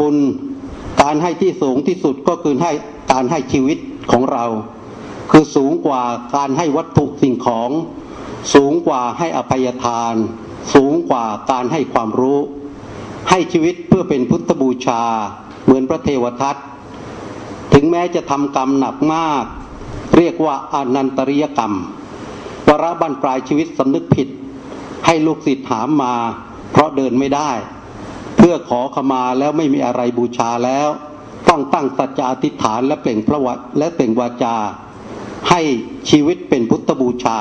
บุญการให้ที่สูงที่สุดก็คือให้การให้ชีวิตของเรา คือสูงกว่าการให้วัตถุสิ่งของ สูงกว่าให้อภัยทาน สูงกว่าการให้ความรู้ ให้ชีวิตเพื่อเป็นพุทธบูชา เหมือนพระเทวทัตถึงแม้จะทำกรรมหนักมาก เรียกว่าอนันตริยกรรมวระบันปลายชีวิตสำนึกผิด ให้ลูกศิษย์ถามมา เพราะเดินไม่ได้ พื่อขอขมาแล้วไม่มีอะไรบูชาแล้ว ต้องตั้งสัจจะอธิษฐานและเปล่งพระวัตและเปล่งวาจา ให้ชีวิตเป็นพุทธบูชา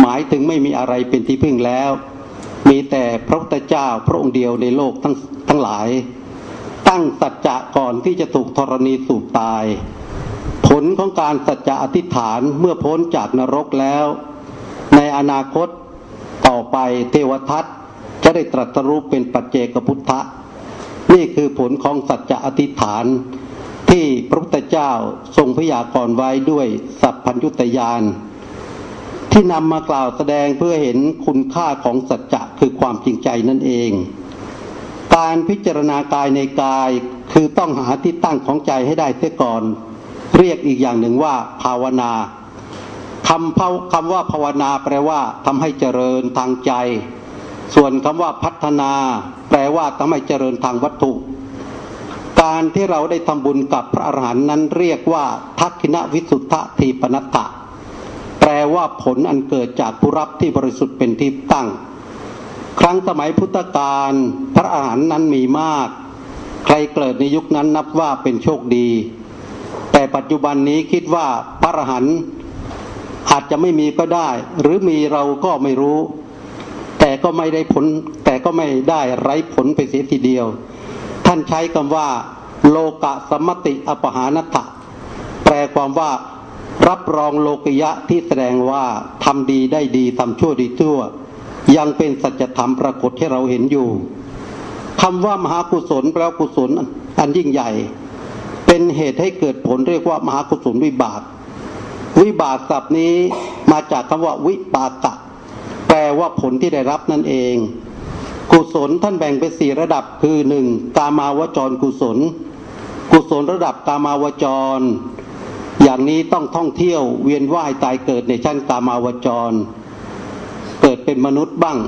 หมายถึงไม่มีอะไรเป็นที่พึ่งแล้ว มีแต่พระพุทธเจ้าพระองค์เดียวในโลกทั้งทั้งหลาย ตั้งสัจจะก่อนที่จะถูกธรณีสูบตาย ผลของการสัจจะอธิษฐานเมื่อพ้นจากนรกแล้ว ในอนาคตต่อไปเทวทัต จะได้ตรัสรู้เป็นปัจเจกพุทธะ นี่คือผลของสัจจะอธิษฐาน ที่พระพุทธเจ้าทรงพยากรณ์ไว้ด้วยสัพพัญญุตยานที่นำมากล่าวแสดงเพื่อเห็นคุณค่าของสัจจะคือความจริงใจนั่นเอง การพิจารณากายในกายคือต้องหาที่ตั้งของใจให้ได้เสียก่อน เรียกอีกอย่างหนึ่งว่า ภาวนาคำคำว่าภาวนาแปลว่าทำให้เจริญทางใจ ส่วนคำว่าพัฒนาแปลว่าทำให้เจริญทางวัตถุ การที่เราได้ทำบุญกับพระอรหันต์นั้นเรียกว่า ทักขิณวิสุทธทีปนัตตะ แปลว่าผลอันเกิดจากผู้รับที่บริสุทธิ์เป็นที่ตั้ง ครั้งสมัยพุทธกาลพระอรหันต์นั้นมีมาก ใครเกิดในยุคนั้นนับว่าเป็นโชคดี แต่ปัจจุบันนี้คิดว่าพระอรหันต์อาจจะไม่มีก็ได้ หรือมีเราก็ไม่รู้ ก็ไม่ได้ผล แต่ก็ไม่ได้ไร้ผลไปเสียทีเดียว ท่านใช้คำว่า โลกะสมติอปหานัตะแปลความว่ารับรองโลกิยะที่แสดงว่าทำดีได้ดีทำชั่วดีชั่ว ยังเป็นสัจธรรมปรากฏให้เราเห็นอยู่คำว่ามหากุศลแปลกุศลอันยิ่งใหญ่ เป็นเหตุให้เกิดผลเรียกว่ามหากุศลวิบาก วิบากศัพท์นี้มาจากคำว่าวิปากะ ว่าผลที่ได้รับนั่นเอง กุศลท่านแบ่งเป็นสี่ระดับคือหนึ่งกามาวจรกุศล กุศลระดับกามาวจร อย่างนี้ต้องท่องเที่ยวเวียนว่ายตายเกิดในชั้นกามาวจร เกิดเป็นมนุษย์บ้าง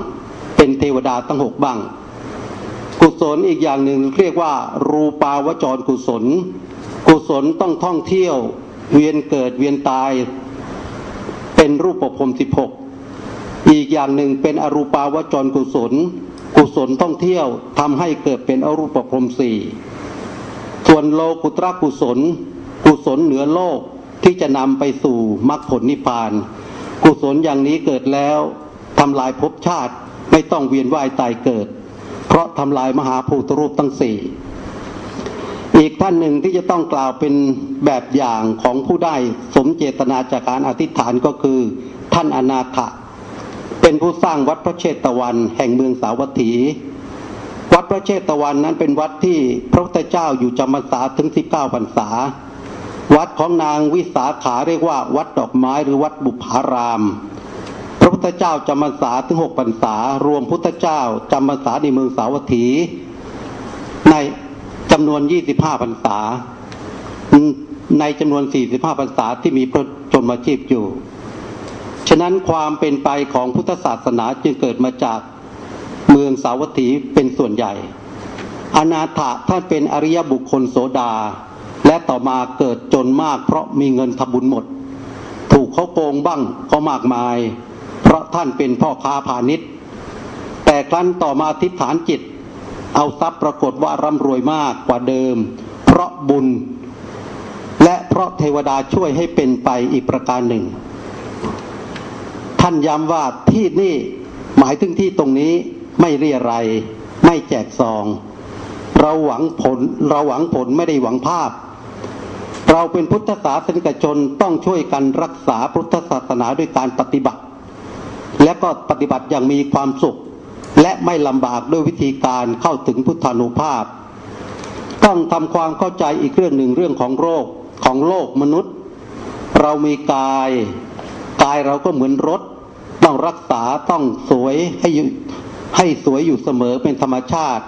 เป็นเทวดาทั้งหกบ้าง กุศลอีกอย่างหนึ่งเรียกว่า รูปาวจรกุศล กุศลต้องท่องเที่ยว เวียนเกิดเวียนตาย เป็นรูปภพสิบหก อีกอย่างหนึ่งเป็นอรูปาวจรกุศล กุศลท่องเที่ยวทำให้เกิดเป็นอรูปภพสี่ส่วนโลกุตระกุศล กุศลเหนือโลกที่จะนำไปสู่มรรคผลนิพพาน กุศลอย่างนี้เกิดแล้วทำลายภพชาติไม่ต้องเวียนว่ายตายเกิด เพราะทำลายมหาภูตรูปทั้งสี่อีกท่านหนึ่งที่จะต้องกล่าวเป็นแบบอย่างของผู้ได้สมเจตนาจากการอธิษฐานก็คือ ท่านอนาถะ เป็นผู้สร้างวัดพระเชตวัน แห่งเมืองสาวัตถี วัดพระเชตวันนั้นเป็นวัดที่พระพุทธเจ้าอยู่จำพรรษาถึงสิบเก้าพรรษา วัดของนางวิสาขาเรียกว่า วัดดอกไม้หรือวัดบุพาราม พระพุทธเจ้าจำพรรษาถึงหกพรรษา รวมพุทธเจ้าจำพรรษาในเมืองสาวัตถี ในจำนวนยี่สิบห้าพรรษา ในจำนวนสี่สิบห้าพรรษาที่มีพระชนมาชีพอยู่ ฉะนั้นความเป็นไปของพุทธศาสนาจึงเกิดมาจากเมืองสาวัตถีเป็นส่วนใหญ่ อนาถะท่านเป็นอริยบุคคลโสดา และต่อมาเกิดจนมากเพราะมีเงินทำบุญหมด ถูกเขาโกงบ้างก็มากมาย เพราะท่านเป็นพ่อค้าพาณิชย์ แต่ครั้นต่อมาทิฏฐานจิต เอาทรัพย์ปรากฏว่าร่ำรวยมากกว่าเดิม เพราะบุญ และเพราะเทวดาช่วยให้เป็นไปอีกประการหนึ่ง ท่านย้ำว่าที่นี่หมายถึงที่ตรงนี้ไม่เรียไรไม่แจกซอง เราหวังผลเราหวังผลไม่ได้หวังภาพ เราเป็นพุทธศาสนิกชนต้องช่วยกันรักษาพุทธศาสนาด้วยการปฏิบัติ และก็ปฏิบัติอย่างมีความสุข และไม่ลำบากด้วยวิธีการเข้าถึงพุทธานุภาพ ต้องทำความเข้าใจอีกเรื่องหนึ่งเรื่องของโรคของโลกมนุษย์ เรามีกาย กายเราก็เหมือนรถ ต้องรักษาต้องสวยให้ให้สวยอยู่เสมอเป็นธรรมชาติ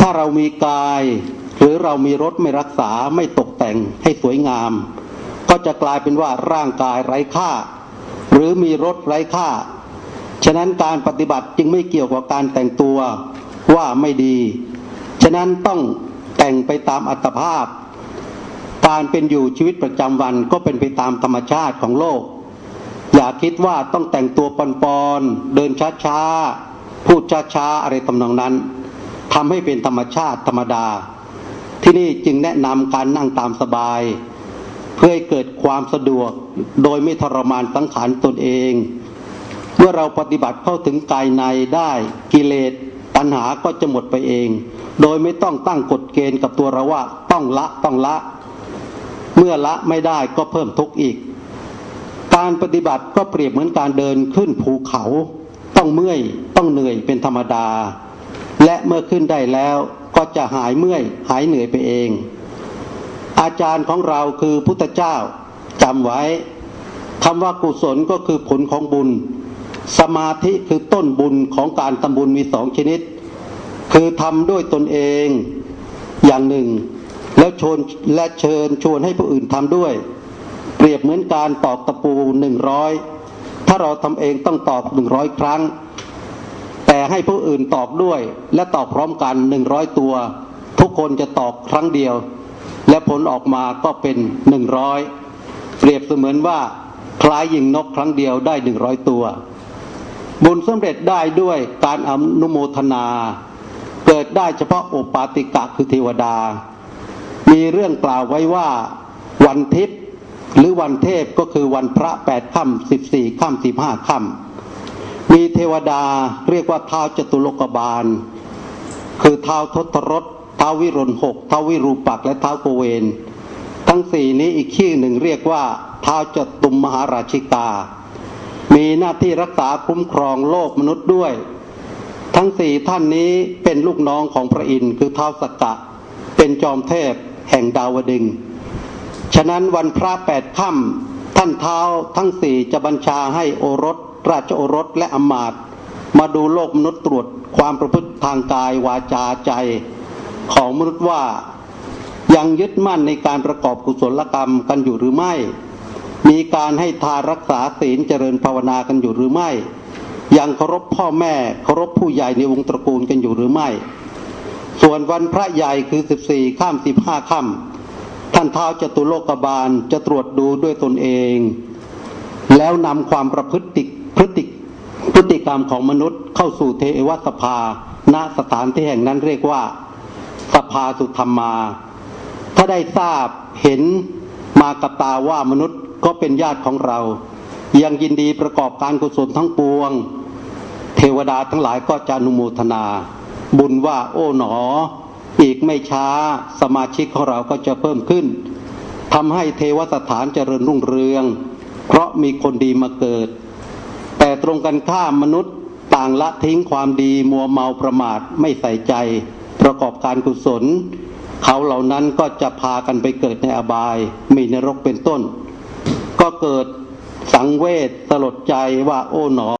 ถ้าเรามีกาย หรือเรามีรถไม่รักษาไม่ตกแต่งให้สวยงาม ก็จะกลายเป็นว่าร่างกายไร้ค่า หรือมีรถไร้ค่า ฉะนั้นการปฏิบัติจึงไม่เกี่ยวกับการแต่งตัวว่าไม่ดี ฉะนั้นต้องแต่งไปตามอัตภาพ การเป็นอยู่ชีวิตประจำวันก็เป็นไปตามธรรมชาติของโลก อย่าคิดว่าต้องแต่งตัวปอนๆเดินช้าๆ พูดช้าๆ อะไรทำนองนั้นทำให้เป็นธรรมชาติธรรมดา ที่นี่จึงแนะนำการนั่งตามสบาย เพื่อให้เกิดความสะดวกโดยไม่ทรมานสังขารตนเองเมื่อเราปฏิบัติเข้าถึงกายในได้กิเลสตัณหาก็จะหมดไปเอง โดยไม่ต้องตั้งกฎเกณฑ์กับตัวเราว่าต้องละต้องละ เมื่อละไม่ได้ก็เพิ่มทุกข์อีก การปฏิบัติก็เปรียบเหมือนการเดินขึ้นภูเขา ต้องเมื่อยต้องเหนื่อยเป็นธรรมดา และเมื่อขึ้นได้แล้วก็จะหายเมื่อยหายเหนื่อยไปเอง อาจารย์ของเราคือพุทธเจ้าจำไว้คำว่ากุศลก็คือผลของบุญ สมาธิคือต้นบุญของการทำบุญมีสองชนิด คือทำด้วยตนเองอย่างหนึ่ง แล้วชวนและเชิญชวนให้ผู้อื่นทำด้วย เปรียบเหมือนการตอกตะปูหนึ่งร้อยถ้าเราทำเองต้องตอกหนึ่งร้อยครั้ง แต่ให้ผู้อื่นตอกด้วย และตอกพร้อมกันหนึ่งร้อยตัว ทุกคนจะตอกครั้งเดียว และผลออกมาก็เป็นหนึ่งร้อยเปรียบเสมือนว่าคล้ายยิงนกครั้งเดียวได้หนึ่งร้อยตัว บุญสำเร็จได้ด้วยการอนุโมทนา เกิดได้เฉพาะโอปาติกะคือเทวดา มีเรื่องกล่าวไว้ว่าวันทิพย์ หรือวันเทพก็คือวันพระแปดค่ำสิบสี่ค่ำสิบห้าค่ำมีเทวดาเรียกว่าเท้าจตุโลกบาล คือเท้าทศรถเท้าวิรุณหกเท้าวิรูปักษ์และเท้าโกเวน ทั้งสี่นี้อีกชื่อหนึ่งเรียกว่าเท้าจตุมมหาราชิกา มีหน้าที่รักษาคุ้มครองโลกมนุษย์ด้วย ทั้งสี่ท่านนี้เป็นลูกน้องของพระอินทร์คือเท้าสกกะ เป็นจอมเทพแห่งดาวดึงส์ ฉะนั้นวันพระแปดค่ำท่านเท้าทั้งสี่จะบัญชาให้โอรส ราชโอรสและอมาตมาดูโลกมนุษย์ตรวจความประพฤติทางกายวาจาใจ ของมนุษย์ว่ายังยึดมั่นในการประกอบกุศลกรรมกันอยู่หรือไม่ มีการให้ทานรักษาศีลเจริญภาวนากันอยู่หรือไม่ ยังเคารพพ่อแม่เคารพผู้ใหญ่ในวงตระกูลกันอยู่หรือไม่ ส่วนวันพระใหญ่คือ 14 ข้าม 15 ค่ำ ท่านเท้าจตุโลกบาลจะตรวจดูด้วยตนเอง แล้วนำความประพฤติพฤติพฤติกรรมของมนุษย์เข้าสู่เทวสภา ณสถานที่แห่งนั้นเรียกว่า สภาสุธรรมา ถ้าได้ทราบเห็นมากับตาว่ามนุษย์ก็เป็นญาติของเรา ยังยินดีประกอบการกุศลทั้งปวง เทวดาทั้งหลายก็จะนุโมทนา บุญว่าโอ้หนอ อีกไม่ช้าสมาชิกของเราก็จะเพิ่มขึ้นทำให้เทวสถานเจริญรุ่งเรือง เพราะมีคนดีมาเกิด แต่ตรงกันข้ามมนุษย์ต่างละทิ้งความดีมัวเมาประมาทไม่ใส่ใจ ประกอบการกุศล เขาเหล่านั้นก็จะพากันไปเกิดในอบาย มีนรกเป็นต้น ก็เกิดสังเวชสลดใจว่าโอ้หนอ